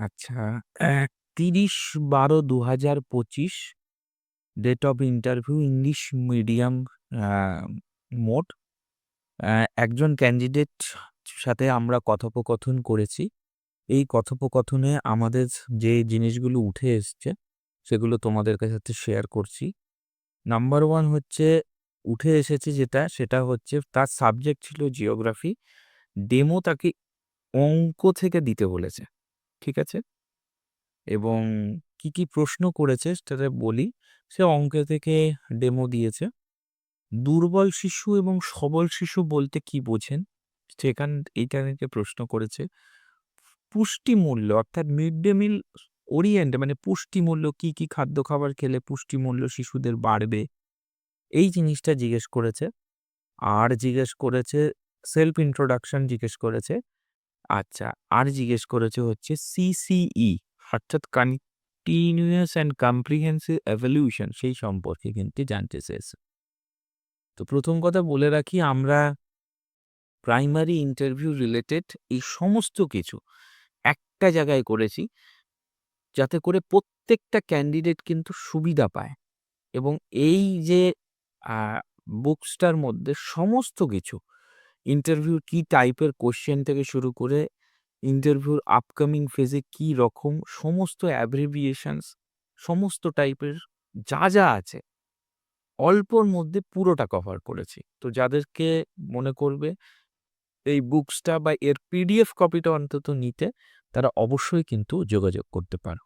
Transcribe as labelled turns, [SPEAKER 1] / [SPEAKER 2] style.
[SPEAKER 1] আচ্ছা, uh ৩০/১২/২০২৫ date of interview English medium uh mode. একজন candidate সাথে আমরা কথোপকথন করেছি। এই কথোপকথনে আমাদের যে জিনিসগুলো উঠে এসছে, সেগুলো তোমাদের সাথে শেয়ার করছি। নাম্বার 1 হচ্ছে উঠে এসেছে যেটা, সেটা হচ্ছে তার সাবজেক্ট ছিল জিওগ্রাফি। ডেমো তাকে অঙ্ক থেকে দিতে বলেছে। ঠিক আছে? এবং কি, কি প্রশ্ন করেছে সেটা বলি। সে অঙ্ক থেকে ডেমো দিয়েছে। দুর্বল শিশু এবং সবল শিশু বলতে কি বোঝেন? সেখান এইটা প্রশ্ন করেছে। পুষ্টিমূল্য অর্থাৎ মিড ডে মিল ওরিয়েন্ট মানে পুষ্টিমূল্য কি, কি খাদ্য খাবার খেলে পুষ্টিমূল্য শিশুদের বাড়বে? এই জিনিসটা জিজ্ঞেস করেছে। আর জিজ্ঞেস করেছে সেলফ ইন্ট্রোডাকশন জিজ্ঞেস করেছে। আচ্ছা, আর জিজ্ঞেস করেছে হচ্ছে সিসিই অর্থাৎ কন্টিনিউয়াস অ্যান্ড কম্প্রিহেনসিভ এভলিউশন সেই সম্পর্কে কিন্তু জানতে চেয়েছে। তো প্রথম কথা বলে রাখি আমরা প্রাইমারি ইন্টারভিউ রিলেটেড এই সমস্ত কিছু একটা জায়গায় করেছি। যাতে করে প্রত্যেকটা ক্যান্ডিডেট কিন্তু সুবিধা পায়। এবং এই যে বুকসটার মধ্যে সমস্ত কিছু ইন্টারভিউ কি টাইপের কোয়েশ্চেন থেকে শুরু করে ইন্টারভিউর আপকামিং ফেজে কি রকম সমস্ত অ্যাব্রিভিয়েশনস সমস্ত টাইপের যা, যা আছে অল্পর মধ্যে পুরোটা কভার করেছি। তো যাদেরকে মনে করবে এই বুকসটা বা এর পিডিএফ কপিটা অন্তত নিতে তারা অবশ্যই কিন্তু যোগাযোগ করতে পারো।